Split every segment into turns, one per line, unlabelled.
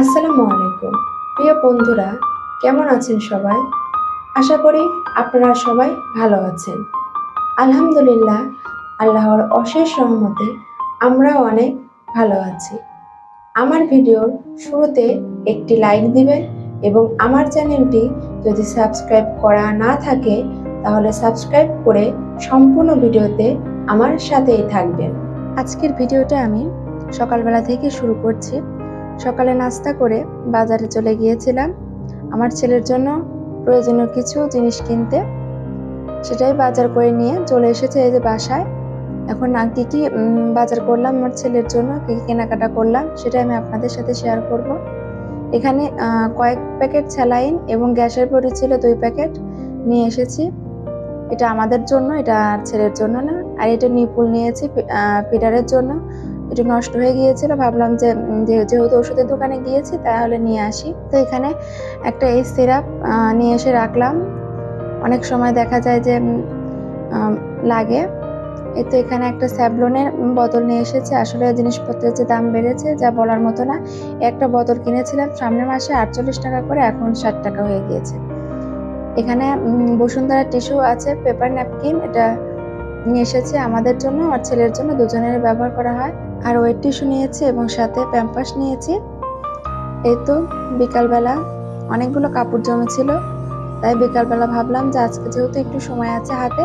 আসসালামু আলাইকুম। প্রিয় বন্ধুরা, কেমন আছেন সবাই? আশা করি আপনারা সবাই ভালো আছেন। আলহামদুলিল্লাহ, আল্লাহর অশেষ রহমতে আমরাও অনেক ভালো আছি। আমার ভিডিওর শুরুতে একটি লাইক দিবেন এবং আমার চ্যানেলটি যদি সাবস্ক্রাইব করা না থাকে, তাহলে সাবস্ক্রাইব করে সম্পূর্ণ ভিডিওতে আমার সাথেই থাকবেন। আজকের ভিডিওটা আমি সকালবেলা থেকে শুরু করছি। সকালে নাস্তা করে বাজারে চলে গিয়েছিলাম। আমার ছেলের জন্য প্রয়োজনীয় কিছু জিনিস কিনতে। সেটাই বাজার করে নিয়ে চলে এসেছে এই যে বাসায়। এখন না কী কী বাজার করলাম, আমার ছেলের জন্য কী কী কেনাকাটা করলাম, সেটাই আমি আপনাদের সাথে শেয়ার করব। এখানে কয়েক প্যাকেট স্যালাইন এবং গ্যাসের বড়ি ছিল দুই প্যাকেট নিয়ে এসেছি। এটা আমাদের জন্য, এটা ছেলের জন্য না। আর এটা নিপুল নিয়েছি পিটারের জন্য। একটু নষ্ট হয়ে গিয়েছিল, ভাবলাম যে যেহেতু ওষুধের দোকানে গিয়েছি তাহলে নিয়ে আসি। তো এখানে একটা এই সিরাপ নিয়ে এসে রাখলাম। অনেক সময় দেখা যায় যে লাগে। এই তো এখানে একটা স্যাবলনের বোতল নিয়ে এসেছে। আসলে জিনিসপত্রের যে দাম বেড়েছে, যা বলার মতো না, একটা বোতল কিনেছিলাম সামনের মাসে আটচল্লিশ টাকা করে, এখন ষাট টাকা হয়ে গিয়েছে। এখানে বসুন্ধরা টিস্যু আছে, পেপার ন্যাপকিন, এটা নিয়ে এসেছে আমাদের জন্য আর ছেলের জন্য দুজনের ব্যবহার করা হয়। আর ওয়েট টিস্যু নিয়েছি এবং সাথে প্যাম্পাস নিয়েছি। এই তো বিকালবেলা অনেকগুলো কাপড় জমেছিল, তাই বিকালবেলা ভাবলাম যে আজকে যেহেতু একটু সময় আছে হাতে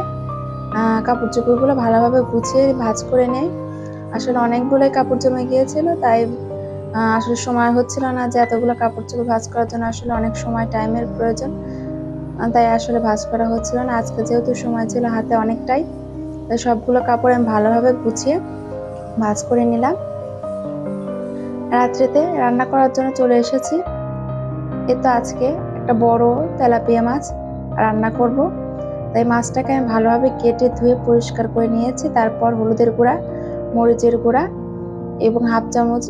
কাপড় চোপড়গুলো ভালোভাবে গুছিয়ে ভাঁজ করে নেই। আসলে অনেকগুলোই কাপড় জমে গিয়েছিল, তাই আসলে সময় হচ্ছিল না যে এতগুলো কাপড় চোপড় ভাঁজ করার জন্য আসলে অনেক সময় টাইমের প্রয়োজন। তাই আসলে ভাঁজ করা হচ্ছিল না। আজকে যেহেতু সময় ছিল হাতে অনেকটাই, তাই সবগুলো কাপড় আমি ভালোভাবে গুছিয়ে ভাঁজ করে নিলাম। রাত্রিতে রান্না করার জন্য চলে এসেছি। এ তো আজকে একটা বড় তেলাপিয়া মাছ রান্না করব। তাই মাছটাকে আমি ভালোভাবে কেটে ধুয়ে পরিষ্কার করে নিয়েছি। তারপর হলুদের গুঁড়া, মরিচের গুঁড়া এবং হাফ চামচ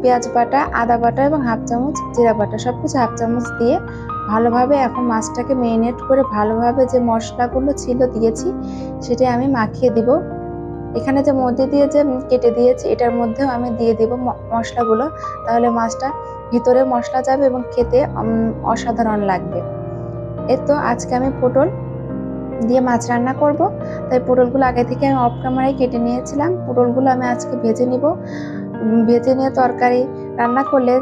পেঁয়াজ বাটা, আদা বাটা এবং হাফ চামচ জিরা বাটা সব কিছু হাফ চামচ দিয়ে ভালোভাবে এখন মাছটাকে মেরিনেট করে ভালোভাবে যে মশলাগুলো ছিল দিয়েছি সেটাই আমি মাখিয়ে দিব। এখানে যে মধ্যে দিয়ে যে কেটে দিয়েছি, এটার মধ্যেও আমি দিয়ে দিব মশলাগুলো। তাহলে মাছটা ভিতরে মশলা যাবে এবং খেতে অসাধারণ লাগবে। এই তো আজকে আমি পটল দিয়ে মাছ রান্না করব। তাই পটলগুলো আগে থেকে আমি অফ ক্যামেরায় কেটে নিয়েছিলাম। পটলগুলো আমি আজকে ভেজে নিব। ভেজে নিয়ে তরকারি রান্না করলে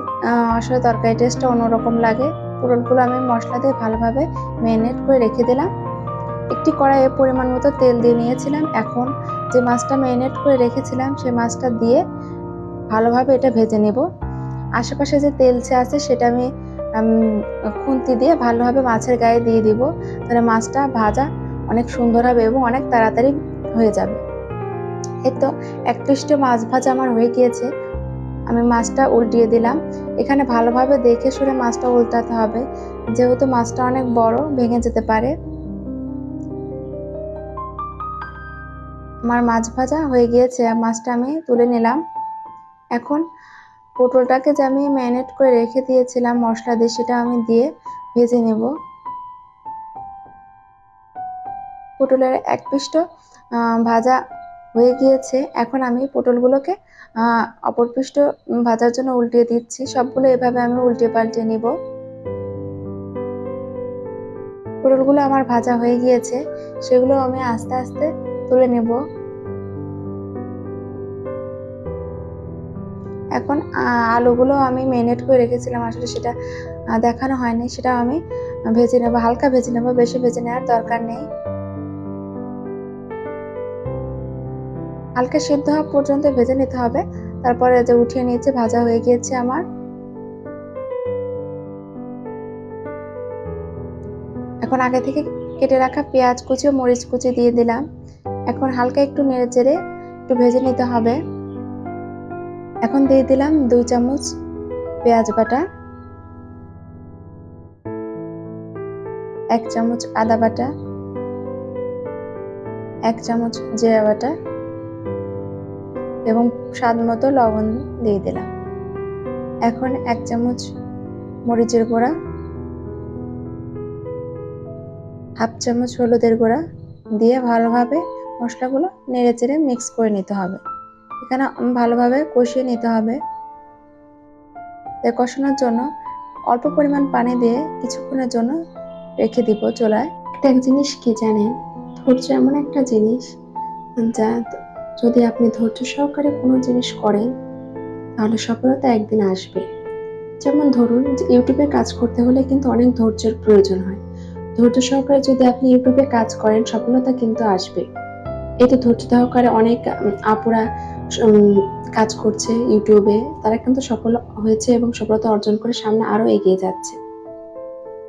আসলে তরকারি টেস্টটা অন্যরকম লাগে। পটলগুলো আমি মশলা দিয়ে ভালোভাবে ম্যারিনেট করে রেখে দিলাম। একটি কড়াইয়ে পরিমাণ মতো তেল দিয়ে নিয়েছিলাম। এখন যে মাছটা ম্যারিনেট করে রেখেছিলাম সেই মাছটা দিয়ে ভালোভাবে এটা ভেজে নেব। আশেপাশে যে তেলচে আছে, সেটা আমি খুন্তি দিয়ে ভালোভাবে মাছের গায়ে দিয়ে দিব। তাহলে মাছটা ভাজা অনেক সুন্দর হবে এবং অনেক তাড়াতাড়ি হয়ে যাবে। এই তো এক পৃষ্ঠ মাছ ভাজা আমার হয়ে গিয়েছে। আমি মাছটা উল্টিয়ে দিলাম। এখানে ভালোভাবে দেখে শুনে মাছটা উল্টাতে হবে। যেহেতু মাছটা অনেক বড়, ভেঙে যেতে পারে। আমার মাছ ভাজা হয়ে গিয়েছে মাছটা আমি তুলে নিলাম। এখন পটলটাকে যে আমি ম্যারিনেট করে রেখে দিয়েছিলাম মশলা দিয়ে সেটা আমি দিয়ে ভেজে নেব। পটলের এক আহ, ভাজা হয়ে গিয়েছে। এখন আমি পটলগুলোকে অপর উম, ভাজার জন্য উল্টিয়ে দিচ্ছি। সবগুলো এভাবে আমি উল্টে পাল্টে নিব। পটলগুলো আমার ভাজা হয়ে গিয়েছে। সেগুলো আমি আস্তে আস্তে তুলে নেব। এখন আলুগুলো আমি ম্যারিনেট করে রেখেছিলাম, আসলে সেটা দেখানো হয়নি। সেটা আমি ভেজে নেব, হালকা ভেজে নেব, বেশি ভেজে নেওয়ার দরকার নেই। হালকা সিদ্ধ হওয়া পর্যন্ত ভেজে নিতে হবে। তারপরে যে উঠিয়ে নিয়েছে, ভাজা হয়ে গিয়েছে আমার। এখন আগে থেকে কেটে রাখা পেঁয়াজ কুচি ও মরিচ কুচি দিয়ে দিলাম। এখন হালকা একটু নেড়ে চেড়ে একটু ভেজে নিতে হবে। এখন দিয়ে দিলাম দুই চামচ পেঁয়াজ বাটা। এক চামচ আদা বাটা। এক চামচ জিরা বাটা। এবং স্বাদ মতো লবণ দিয়ে দিলাম। এখন এক চামচ মরিচের গুঁড়া। হাফ চামচ হলুদের গুঁড়া। দিয়ে ভালোভাবে মশলাগুলো নেড়ে চেড়ে মিক্স করে নিতে হবে। এখানে ভালোভাবে কষিয়ে নিতে হবে। তাই কষানোর জন্য অল্প পরিমাণ পানি দিয়ে কিছুক্ষণের জন্য রেখে দিব চুলায়। একটা জিনিস কি জানেন? ধৈর্য এমন একটা জিনিস যা যদি আপনি ধৈর্য সহকারে কোনো জিনিস করেন, তাহলে সফলতা একদিন আসবে। যেমন ধরুন ইউটিউবে কাজ করতে হলে কিন্তু অনেক ধৈর্যের প্রয়োজন হয়। ধৈর্য সহকারে যদি আপনি ইউটিউবে কাজ করেন, সফলতা কিন্তু আসবে। এই তো ধৈর্য সহকারে অনেক আপুরা কাজ করছে ইউটিউবে। তারা কিন্তু সফল হয়েছে এবং সফলতা অর্জন করে সামনে আরও এগিয়ে যাচ্ছে।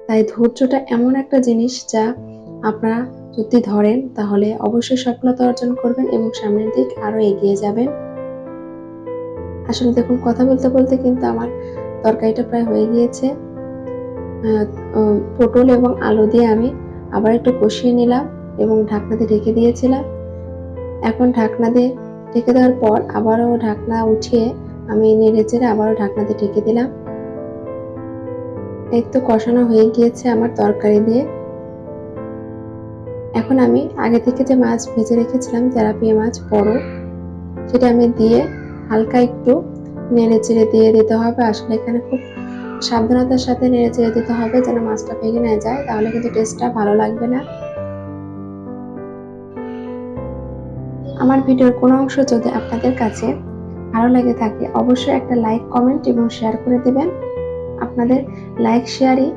তাই ধৈর্যটা এমন একটা জিনিস যা আপনারা যদি ধরেন, তাহলে অবশ্যই সফলতা অর্জন করবেন এবং সামনের দিক আরও এগিয়ে যাবেন। আসলে দেখুন, কথা বলতে বলতে কিন্তু আমার তরকারিটা প্রায় হয়ে গিয়েছে। পটল এবং আলু দিয়ে আমি আবার একটু কষিয়ে নিলাম এবং ঢাকনা দিয়ে ঢেকে দিয়েছিলাম। এখন ঢাকনা দিয়ে ঢেকে দেওয়ার পর আবারও ঢাকনা উঠিয়ে আমি নেড়ে চেড়ে আবারও ঢাকনা দিয়ে ঢেকে দিলাম। এই তো কষানো হয়ে গিয়েছে আমার তরকারি দিয়ে। এখন আমি আগে থেকে যে মাছ ভেজে রেখেছিলাম, তেলাপিয়া মাছ বড় সেটা আমি দিয়ে হালকা একটু নেড়ে চেড়ে দিয়ে দিতে হবে। আসলে এখানে খুব সাবধানতার সাথে নেড়ে চেড়ে দিতে হবে যেন মাছটা ভেঙে না যায়, তাহলে কিন্তু টেস্টটা ভালো লাগবে না। আমার ভিডিওর কোনো অংশ যদি আপনাদের কাছে ভালো লেগে থাকে, অবশ্যই একটা লাইক, কমেন্ট এবং শেয়ার করে দেবেন। আপনাদের লাইক, শেয়ারই,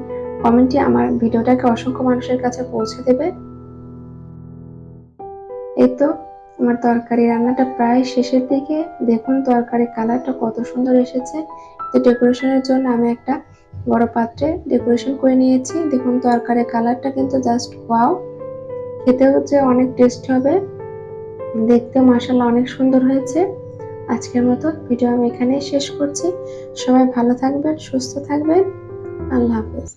কমেন্টই আমার ভিডিওটাকে অসংখ্য মানুষের কাছে পৌঁছে দেবে। এই তো আমার তরকারি রান্নাটা প্রায় শেষের দিকে। দেখুন তরকারি কালারটা কত সুন্দর এসেছে। তো ডেকোরেশনের জন্য আমি একটা বড় পাত্রে ডেকোরেশন করে নিয়েছি। দেখুন তরকারির কালারটা কিন্তু জাস্ট ওয়াও। খেতেও যে অনেক টেস্ট হবে। দেখতে মাসাল্লাহ অনেক সুন্দর হয়েছে। আজকের মতো ভিডিও আমি এখানেই শেষ করছি। সবাই ভালো থাকবেন, সুস্থ থাকবেন। আল্লাহ হাফেজ।